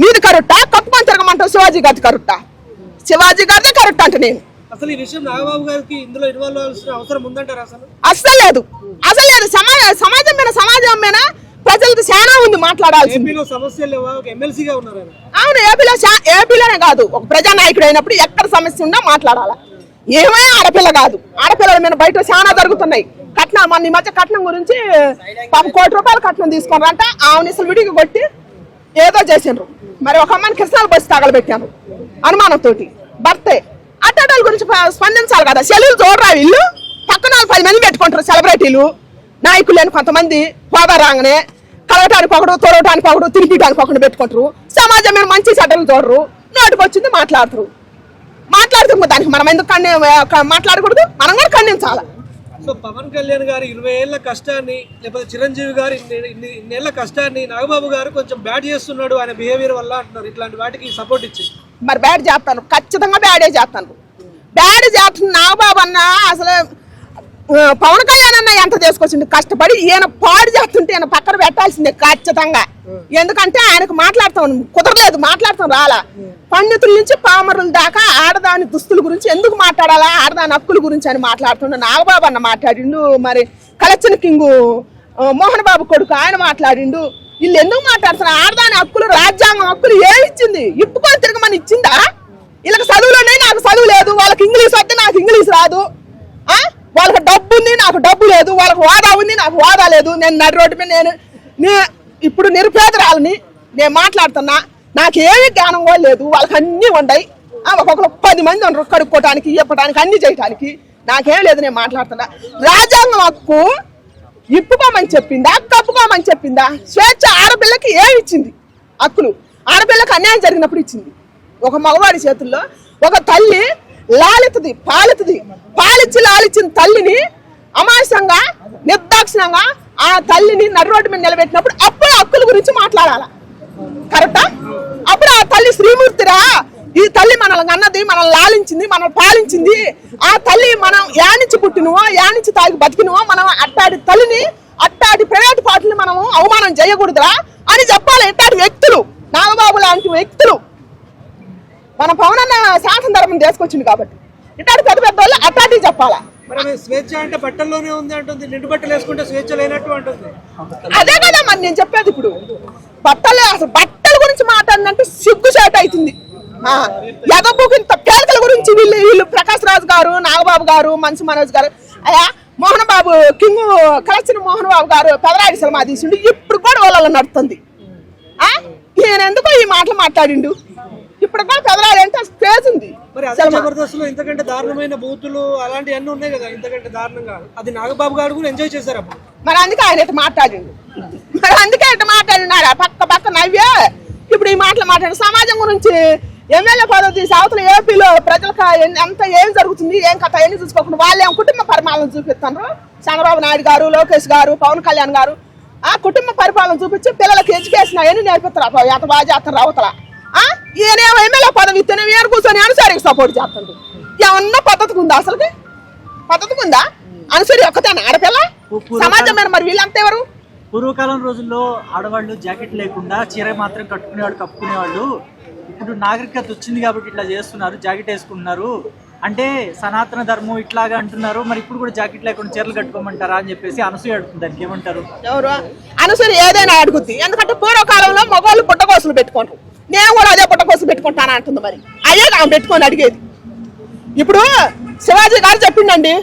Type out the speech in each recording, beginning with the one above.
నీది కరెక్టా కప్పుకొని తిరగమంటావు? శివాజీ గారి కరెక్టా శివాజీ గారిదే కరెక్ట్ అంట నేను. అసలు ఈ విషయం నాగబాబు గారికి ఇందులో ఇన్వాల్వ్ అవసరం ఉందంటారా అసలు? అస్సలు లేదు. అసలు లేదు. సమాజ సమాజం మీద సమాజం మీద ప్రజలతో చాలా ఉంది మాట్లాడాల్సింది. ఏపీలో అవును ఏపీలోనే కాదు. ఒక ప్రజానాయకుడు అయినప్పుడు ఎక్కడ సమస్య ఉన్నా మాట్లాడాలి? ఏమై ఆడపిల్ల కాదు. ఆడపిల్లల మీద బయట చాలా జరుగుతున్నాయి. కట్నం మన ఈ మధ్య కట్నం గురించి పాప కోటి రూపాయలు కట్నం తీసుకున్నారంట. ఆమెను అసలు విడిగి కొట్టి ఏదో చేసిండ్రు. మరి ఒక అమ్మాయిని కృష్ణాలు బస్సు తగలబెట్టాను అనుమానంతో భర్తే అట్టడాల గురించి స్పందించాలి కదా. సెలవులు చూడరా వీళ్ళు? పక్కన పది మంది పెట్టుకుంటారు సెలబ్రిటీలు. నాయకులు లేని కొంతమంది హోదా రాగానే కలగటానికి ఒకడు తొడవటానికి ఒకడు తినిపించడానికి ఒకటి పెట్టుకుంటారు. సమాజం మీద మంచి చెడ్డలు చూడరు. నోటికి వచ్చింది మాట్లాడతారు. మాట్లాడుతుంది దానికి మనం ఎందుకు కన్నే మాట్లాడకూడదు? మనం కూడా ఖండించాలి? సో పవన్ కళ్యాణ్ గారు ఇరవై ఏళ్ళ కష్టాన్ని లేకపోతే చిరంజీవి గారి ఇన్ని- ఇన్నేళ్ళ కష్టాన్ని నాగబాబు గారు కొంచెం బ్యాడ్ చేస్తున్నాడు ఆయన బిహేవియర్ వల్ల అంటున్నారు. ఇట్లాంటి వాటికి సపోర్ట్ ఇచ్చి. మరి బ్యాడ్ చేస్తాను. ఖచ్చితంగా బ్యాడే చేస్తాను. బ్యాడ్ చేస్తున్న నాగబాబు అన్న అసలు పవన్ కళ్యాణ్ అన్న ఎంత తీసుకొచ్చిండు కష్టపడి ఈయన పాడు చేస్తుంటే ఈయన పక్కన పెట్టాల్సిందే ఖచ్చితంగా. ఎందుకంటే ఆయనకు మాట్లాడతాం కుదరలేదు మాట్లాడతాం రాలా. పండితుల నుంచి పామరుల దాకా ఆడదాని దుస్తుల గురించి ఎందుకు మాట్లాడాలా? ఆడదాని హక్కుల గురించి అని మాట్లాడుతుండే. నాగబాబు అన్న మాట్లాడిండు మరి కలెక్షన్ కింగు మోహన్ బాబు కొడుకు ఆయన మాట్లాడిండు. వీళ్ళు ఎందుకు మాట్లాడుతున్నారు? ఆడదాని హక్కులు రాజ్యాంగం హక్కులు ఏమి ఇచ్చింది? ఇప్పుకొని తిరగమని ఇచ్చిందా? వీళ్ళకి చదువులోనే నాకు చదువు లేదు వాళ్ళకి ఇంగ్లీష్ వస్తే నాకు ఇంగ్లీష్ రాదు. వాళ్ళకి డబ్బు ఉంది నాకు డబ్బు లేదు వాళ్ళకి వాదా ఉంది నాకు వాదా లేదు. నేను నడి రోడ్డు మీద నేను నే- ఇప్పుడు నిరుపేదరాలని నేను మాట్లాడుతున్నా నాకు ఏమి జ్ఞానం కూడా లేదు. వాళ్ళకి అన్నీ ఉన్నాయి ఒక్కొక్కరు పది మంది ఉండరు కడుక్కోవటానికి ఇవ్వటానికి అన్ని చేయటానికి. నాకేం లేదు నేను మాట్లాడుతున్నా. రాజ్యాంగం హక్కు ఇప్పుకోమని చెప్పిందా కప్పుకోమని చెప్పిందా? స్వేచ్ఛ ఆడపిల్లకి ఏమి ఇచ్చింది? హక్కులు. ఆడపిల్లకి అన్యాయం జరిగినప్పుడు ఇచ్చింది. ఒక మగవాడి చేతుల్లో ఒక తల్లి లాలితది పాలితది పాలిచ్చి లాలిచ్చిన తల్లిని అమాయసంగా నిర్దాక్షిణంగా ఆ తల్లిని నడి రోడ్డు మీద నిలబెట్టినప్పుడు అప్పుడు హక్కుల గురించి మాట్లాడాల. కరెక్టా అప్పుడు ఆ తల్లి శ్రీమూర్తిరా ఈ తల్లి మనల్ని అన్నది మనల్ని లాలించింది మనల్ని పాలించింది. ఆ తల్లి మనం యానించి పుట్టినవో యానించి తాగి బతికినవో మనం అట్టాడి తల్లిని అట్టాడి ప్రైవేట్ పార్టీని మనము అవమానం చేయకూడదురా అని చెప్పాలి. ఇట్టాటి వ్యక్తులు నాగబాబు లాంటి వ్యక్తులు. మన పవన్ అన్న శాసన ధర్మం తీసుకొచ్చింది కాబట్టి. ఇట్టాడి పెద్ద పెద్ద వాళ్ళు అట్టాటి చెప్పాలా? స్వేచ్ఛ అంటే బట్టల్లోనే ఉంది అంటుంది. నిండు బట్టలు వేసుకుంటే స్వేచ్ఛ లేనట్టు అంటుంది. అదే కదా మరి నేను చెప్పేది ఇప్పుడు. బట్టలు అసలు బట్టల గురించి మాట్లాడినంటే సిగ్గు చేట అవుతుంది. ఎగబోకు ఇంత పేదల గురించి వీళ్ళు వీళ్ళు ప్రకాష్ రాజు గారు నాగబాబు గారు మనిషి మనోజ్ గారు అయ్యా మోహన్ బాబు కింగ్ కలెక్షన్ మోహన్ బాబు గారు పెదరాడి సినిమా తీసిండు. ఇప్పుడు కూడా వాళ్ళలో నడుతుంది. ఆ? ఈయన ఎందుకో ఈ మాటలు మాట్లాడిండు? ఇప్పుడు కూడా అంటే స్పేస్ ఉంది. మరి అదే జబర్దస్త్లో ఇంతకంటే దారుణమైన బూతులు అలాంటివి అన్ని ఉన్నాయి కదా ఇంతకంటే దారుణంగా. అది నాగబాబు గారు కూడా ఎంజాయ్ చేశారు? అప్పుడు మరి అందుకే ఆయన ఇట్లా మాట్లాడిండు. మరి అందుకే ఇట్లా మాట్లాడినారా. పక్క పక్క నవ్వే. ఇప్పుడు ఈ మాటలు మాట్లాడు. సమాజం గురించి ఎమ్మెల్యే పదవి తీసి అవతల ఏపీలో ప్రజలకు ఎంత ఏం జరుగుతుంది ఏం కథ ఎన్ని చూసుకోకుండా వాళ్ళు ఏం కుటుంబ పరిపాలన చూపిస్తున్నారు? చంద్రబాబు నాయుడు గారు లోకేష్ గారు పవన్ కళ్యాణ్ గారు. ఆ కుటుంబ పరిపాలన చూపించి పిల్లలకి ఎడ్యుకేషన్ అవన్నీ నేర్పిస్తారు ఎంత బాగా చేస్తారు అవతల ఆ? ఈయనేమో ఎమ్మెల్యే పదవి ఇస్తేనే వీరు కూర్చొని అనుసారికి సపోర్ట్ చేస్తుంది ఏమన్నా పద్ధతికి ఉందా అసలుకి? పద్ధతికి ఉందా? అనుసరి ఒక్కతేనా? ఆడపిల్ల? సమాజం మీద మరి వీళ్ళంతా ఎవరు? పూర్వకాలం రోజుల్లో ఆడవాళ్ళు జాకెట్ లేకుండా చీర మాత్రం కట్టుకునేవాళ్ళు కప్పుకునేవాళ్ళు. ఇప్పుడు నాగరికత వచ్చింది కాబట్టి ఇట్లా చేస్తున్నారు జాకెట్ వేసుకుంటున్నారు. అంటే సనాతన ధర్మం ఇట్లాగా అంటున్నారు మరి ఇప్పుడు కూడా జాకెట్ లేకుండా చీరలు కట్టుకోమంటారా అని చెప్పేసి అనసూయ అడుగుతుంది. దానికి ఏమంటారు? ఎవరు? అనుసరి ఏదైనా అడుగుద్ది. ఎందుకంటే పూర్వకాలంలో మగవాళ్ళు పుట్టకోసులు పెట్టుకుంటారు నేను కూడా అదే పుట్టకోసులు పెట్టుకుంటాను అంటుంది మరి. అదే ఆమె పెట్టుకొని అడిగేది. ఇప్పుడు శివాజీ గారు చెప్పిండండి.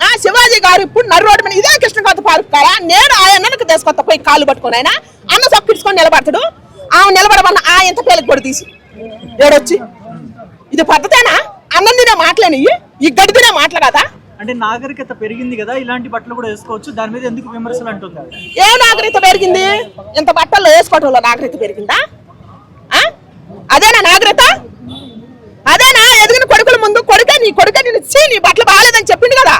ఆ శివాజీ గారు ఇప్పుడు నడు రోడ్డు మీద ఇదే కృష్ణకాంత పార్క్ కారా? నేను ఆయనకు తీసుకొత్త పోయి కాళ్ళు పట్టుకొని ఆయన. అన్న సొక్కించుకొని నిలబడతాడు. ఆమె నిలబడమన్న ఆ ఇంత పేలకు కూడా తీసి. ఏడొచ్చి? ఇది పద్ధతేనా? అన్నం తినే మాటలేని ఈ గడి తినే మాటలు కదా? అంటే నాగరికత పెరిగింది కదా ఇలాంటి బట్టలు కూడా వేసుకోవచ్చు. దాని మీద ఎందుకు విమర్శలు అంటుంది? ఏ నాగరికత పెరిగింది? ఇంత బట్టల్లో వేసుకోవటంలో నాగరికత పెరిగిందా ఆ? అదేనా నాగరికత అదేనా ఎదిగిన కొడుకుల ముందు కొడుకే నీ కొడుకే నేను చీ నీ బట్టలు బాగాలేదని చెప్పింది కదా.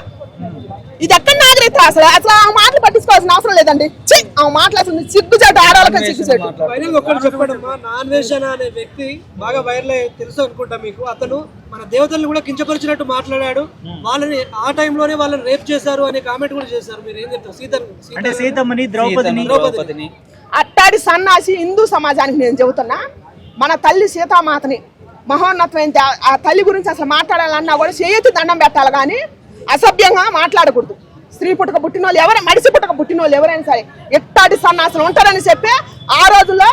ఇది ఎక్కడ నాగరికత అసలు? అసలు ఆ మాటలు పట్టించుకోవాల్సిన అవసరం లేదండి. చీ ఆ మాటలు అసలు సిగ్గుచేటు ఆడవాళ్ళకి సిగ్గుచేటు. ఫైనల్ ఒక్కటి చెప్పడమ్మా నాన్ అనే వ్యక్తి బాగా వైరల్ అయ్యి తెలుసు అనుకుంటా మీకు. అతను మన దేవతల్ని కూడా కించపరిచినట్టు మాట్లాడాడు. వాళ్ళని ఆ టైంలోనే వాళ్ళని రేప్ చేశారు అనే కామెంట్ కూడా చేశారు. మీరు ఏం చెప్తారు? సీత అంటే సీతమ్మని ద్రౌపదిని? ద్రౌపదిని. అట్టాడి సన్నాసి హిందూ సమాజానికి నేను చెబుతున్నా. మన తల్లి సీతామాతని మహోన్నతమైన ఆ తల్లి గురించి అసలు మాట్లాడాలన్నా కూడా చేయెత్తి దండం పెట్టాలి కానీ అసభ్యంగా మాట్లాడకూడదు. స్త్రీ పుట్టక పుట్టిన వాళ్ళు ఎవరైనా మడిసి పుట్టక పుట్టిన వాళ్ళు ఎవరైనా సరే ఎట్టాటి సన్నాసులు ఉంటారని చెప్పి ఆ రోజుల్లో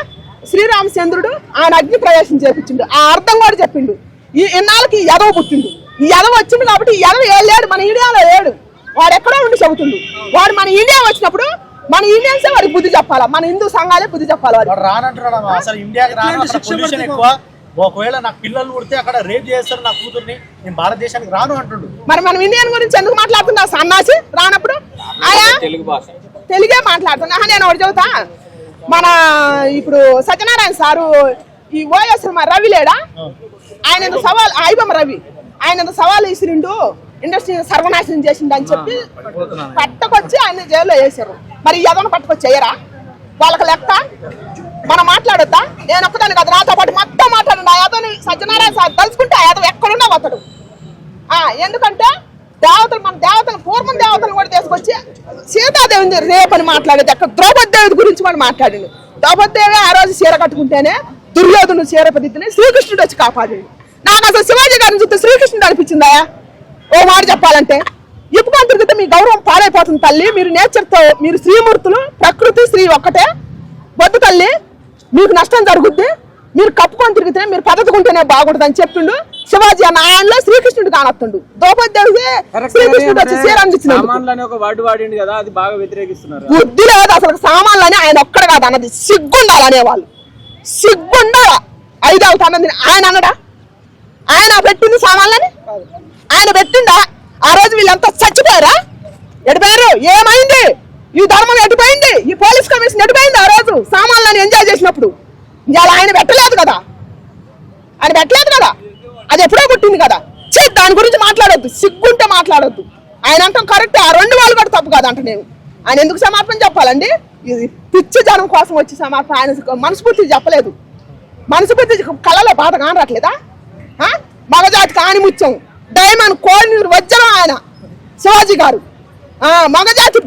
శ్రీరామచంద్రుడు ఆయన అగ్ని ప్రవేశం చేపించిండు. ఆ అర్థం కూడా చెప్పిండు. ఈ ఇన్నాళ్ళకి ఈ ఎదవ పుట్టిండు. ఈ ఎదవ వచ్చిండు కాబట్టి ఈ ఎదవ లేడు? మన ఇండియాలో లేడు. వాడు ఎక్కడో ఉండి చెబుతుండు వాడు మన ఇండియా వచ్చినప్పుడు మన ఇండియన్సే వాడికి బుద్ధి చెప్పాలా? మన హిందూ సంఘాలే బుద్ధి చెప్పాలి వాడు రానంటున్నాడు అమ్మా. అసలు ఇండియాకి రాను ఎట్లాంటి అక్కడ శిక్ష పొల్యూషన్ పడుతుందో? ఎక్కువ. ఒకవేళ నాకు పిల్లలు పుడితే అక్కడ రేప్ చేస్తారు నా కూతుర్ని నేను భారతదేశానికి రాను అంటుండు. మరి మనం ఇండియన్ గురించి ఎందుకు మాట్లాడుతున్నా సన్నాసి? రానప్పుడు? ఆయా తెలుగు భాష. తెలుగే మాట్లాడుతున్నా. నేను ఒకటి చెబుతా. మన ఇప్పుడు సత్యనారాయణ సారు ఈ ఓఎస్ రవి లేడా? ఆయన సవాల్ ఐబమ్ రవి. ఆయన సవాల్ ఇసిరిండు? ఇండస్ట్రీ సర్వనాశనం చేసిండు అని చెప్పి పట్టకొచ్చి ఆయన జైల్లో వేసారు. మరి ఎదను పట్టుకొచ్చి వాళ్ళకి లెక్క? మనం మాట్లాడొద్దా? నేను ఒక్కదాన్ని కదా నాతో పాటు మొత్తం మాట్లాడండి ఆ యాదవ్ని సత్యనారాయణ సార్ తలుచుకుంటే ఆ యాదవ్ ఎక్కడున్నా పోతాడు. ఆ ఎందుకంటే దేవతలు మన దేవతలు పూర్వం దేవతలు కూడా తీసుకొచ్చి సీతాదేవిని రేపని మాట్లాడేది. అక్కడ ద్రౌపది దేవి గురించి కూడా మాట్లాడింది. ద్రౌపది దేవి ఆ రోజు చీర కట్టుకుంటేనే దుర్యోధను చీర పదిద్దని శ్రీకృష్ణుడు వచ్చి కాపాడింది. నాకు అసలు శివాజీ గారిని చూస్తే శ్రీకృష్ణుడు అనిపించిందా? ఓ మాట చెప్పాలంటే ఇప్పుకొని తిరిగితే మీ గౌరవం పాడైపోతుంది తల్లి. మీరు నేచర్తో మీరు శ్రీమూర్తులు ప్రకృతి శ్రీ ఒక్కటే. మీకు నష్టం జరుగుద్ది మీరు కప్పుకొని తిరిగితే మీరు పద్ధతికుంటేనే బాగుంటుంది అని చెప్పిండు శివాజీ అన్న ఆయనలో శ్రీకృష్ణుడు కానొస్తుండు ద్రౌపది శ్రీకృష్ణుడు వచ్చి చీర అందించినాడు బుద్ధి లేదు అసలు సామాన్లని ఆయన ఒక్కడ కాదు అన్నది. సిగ్గుండాలి అనేవాళ్ళు. సిగ్గుండాల. ఐదు అవుతానది ఆయన అన్నడా? ఆయన పెట్టింది సామాన్లని? ఆయన పెట్టిండా? ఆ రోజు వీళ్ళంతా చచ్చిపోయారా? ఎడిపోయారు ఏమైంది? ఈ ధర్మం ఎటుపోయింది? ఈ పోలీస్ కమిషన్ ఎటుపోయింది ఆ రోజు? సామాన్లను ఎంజాయ్ చేసినప్పుడు. ఇవాళ ఆయన పెట్టలేదు కదా? ఆయన పెట్టలేదు కదా? అది ఎప్పుడో పుట్టింది కదా? చే దాని గురించి మాట్లాడొద్దు. సిగ్గుంటే మాట్లాడొద్దు. ఆయన అంటాం కరెక్ట్ ఆ రెండు వాళ్ళు కూడా తప్పు కదా అంట నేను. ఆయన ఎందుకు సమర్పణ చెప్పాలండి? ఇది పిచ్చి జనం కోసం వచ్చి సమర్పణ ఆయన మనస్ఫూర్తి చెప్పలేదు. మనస్ఫూర్తి కళలో బాధ కానట్లేదా? ఆ? మగజాతి కానిముత్యం డైమండ్ కోడినూరు వజ్రం ఆయన. శివాజీ గారు. ఆ, మగజాతి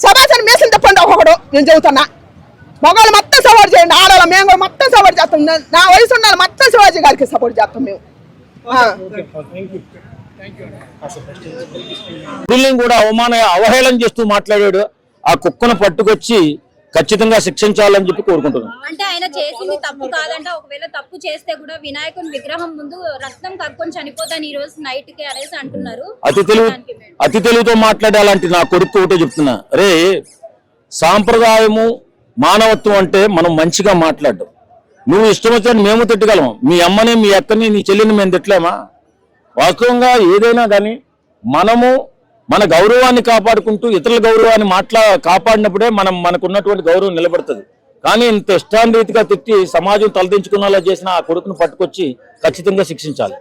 సభాసన మేసం చెప్పండి ఒకడు నేను చెబుతున్నా. మగవాళ్ళు మొత్తం సపోర్ట్ చేయండి ఆడవాళ్ళ మేము కూడా మొత్తం సపోర్ట్ చేస్తాం. నా- వయసు ఉండాలి మొత్తం శివాజీ గారికి సపోర్ట్ చేస్తాం మేము. బిల్లింగ్ కూడా అవమాన అవహేళన చేస్తూ మాట్లాడాడు. ఆ కుక్కను పట్టుకొచ్చి ఖచ్చితంగా శిక్షించాలని చెప్పి కోరుకుంటున్నాను అంటే ఆయన చేసింది తప్పు కాదంట. ఒకవేళ తప్పు చేస్తే కూడా వినాయకుని విగ్రహం ముందు రక్తం కక్కుని చనిపోతాను ఈ రోజు నైట్కి అనేసి అంటున్నారు. అతి తెలుగు అతి తెలుగుతో మాట్లాడే అలాంటి నా కొడుకు ఒకటే చెప్తున్నా. రే సాంప్రదాయము మానవత్వం అంటే మనం మంచిగా మాట్లాడడం. నువ్వు ఇష్టం మేము తిట్టగలము. మీ అమ్మని మీ అక్కని నీ చెల్లిని మేము తిట్టలేమా? వాస్తవంగా ఏదైనా కానీ మనము మన గౌరవాన్ని కాపాడుకుంటూ ఇతరుల గౌరవాన్ని మాట్లా కాపాడినప్పుడే మనం మనకున్నటువంటి గౌరవం నిలబడుతుంది. కానీ ఇంత ఇష్టాన్ని రీతిగా తిట్టి సమాజం తలదించుకునేలా చేసిన ఆ కొడుకును పట్టుకొచ్చి ఖచ్చితంగా శిక్షించాలి.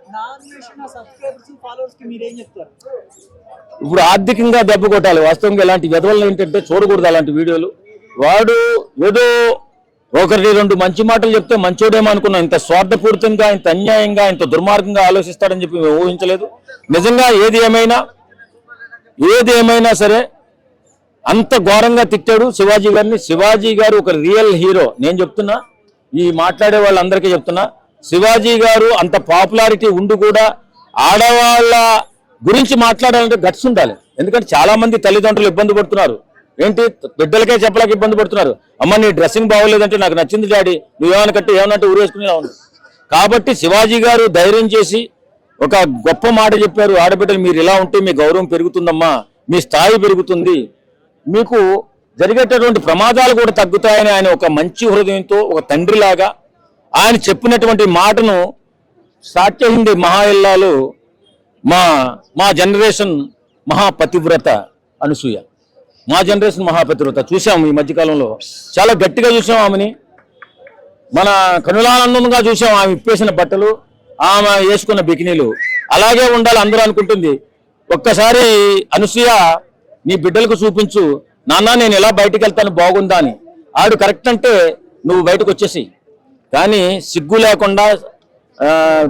ఇప్పుడు ఆర్థికంగా దెబ్బ కొట్టాలి. వాస్తవంగా ఇలాంటి విధవలు ఏంటంటే చూడకూడదు అలాంటి వీడియోలు. వాడు ఏదో ఒకరి రెండు మంచి మాటలు చెప్తే మంచోడేమో అనుకున్నాం. ఇంత స్వార్థపూరితంగా ఇంత అన్యాయంగా ఇంత దుర్మార్గంగా ఆలోచిస్తాడని చెప్పి మేము ఊహించలేదు. నిజంగా ఏది ఏమైనా ఏది ఏమైనా సరే అంత ఘోరంగా తిట్టాడు శివాజీ గారిని. శివాజీ గారు ఒక రియల్ హీరో నేను చెప్తున్నా ఈ మాట్లాడే వాళ్ళందరికీ చెప్తున్నా శివాజీ గారు అంత పాపులారిటీ ఉండి కూడా ఆడవాళ్ళ గురించి మాట్లాడాలంటే గట్స్ ఉండాలి. ఎందుకంటే చాలా మంది తల్లిదండ్రులు ఇబ్బంది పడుతున్నారు. ఏంటి? బిడ్డలకే చెప్పలేక ఇబ్బంది పడుతున్నారు. అమ్మ నీ డ్రెస్సింగ్ బాగోలేదంటే నాకు నచ్చింది డాడీ. ఏమైనా కట్టి ఏమన్నట్టు ఊరేసుకునేలా ఉంది. కాబట్టి శివాజీ గారు ధైర్యం చేసి ఒక గొప్ప మాట చెప్పారు. ఆడబిడ్డలు మీరు ఇలా ఉంటే మీ గౌరవం పెరుగుతుందమ్మా. మీ స్థాయి పెరుగుతుంది. మీకు జరిగేటటువంటి ప్రమాదాలు కూడా తగ్గుతాయని ఆయన ఒక మంచి హృదయంతో ఒక తండ్రిలాగా ఆయన చెప్పినటువంటి మాటను స్టార్ట్ చేసింది మహా ఇల్లాలు మా మా జనరేషన్ మహాపతివ్రత అనసూయ. మా జనరేషన్ మహాపతివ్రత. చూసాము ఈ మధ్యకాలంలో. చాలా గట్టిగా చూసాం ఆమెని. మన కనులానందంగా చూసాం ఆమె ఇప్పేసిన బట్టలు ఆమె వేసుకున్న బికినీలు. అలాగే ఉండాలి అందరూ అనుకుంటుంది. ఒక్కసారి అనసూయ నీ బిడ్డలకు చూపించు. నాన్న నేను ఎలా బయటకు వెళ్తాను? బాగుందా అని. ఆడు కరెక్ట్ అంటే నువ్వు బయటకు వచ్చేసి కానీ సిగ్గు లేకుండా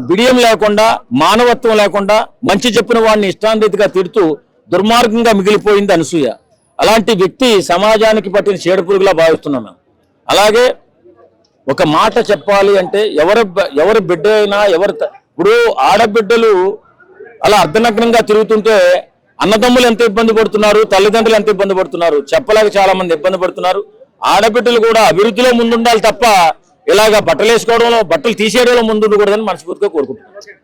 బిడియం లేకుండా మానవత్వం లేకుండా మంచి చెప్పిన వాడిని ఇష్టాంతిగా తిడుతూ దుర్మార్గంగా మిగిలిపోయింది అనసూయ. అలాంటి వ్యక్తి సమాజానికి పట్టిన చీడపురుగులా భావిస్తున్నాను అలాగే ఒక మాట చెప్పాలి అంటే ఎవరి ఎవరి బిడ్డ అయినా ఎవరి త- ఇప్పుడు ఆడబిడ్డలు అలా అర్ధనగ్నంగా తిరుగుతుంటే అన్నదమ్ములు ఎంత ఇబ్బంది పడుతున్నారు తల్లిదండ్రులు ఎంత ఇబ్బంది పడుతున్నారు చెప్పలేక చాలా మంది ఇబ్బంది పడుతున్నారు. ఆడబిడ్డలు కూడా అభివృద్ధిలో ముందుండాలి తప్ప ఇలాగా బట్టలు వేసుకోవడంలో బట్టలు తీసేయడంలో ముందుండకూడదని మనస్ఫూర్తిగా కోరుకుంటున్నాను.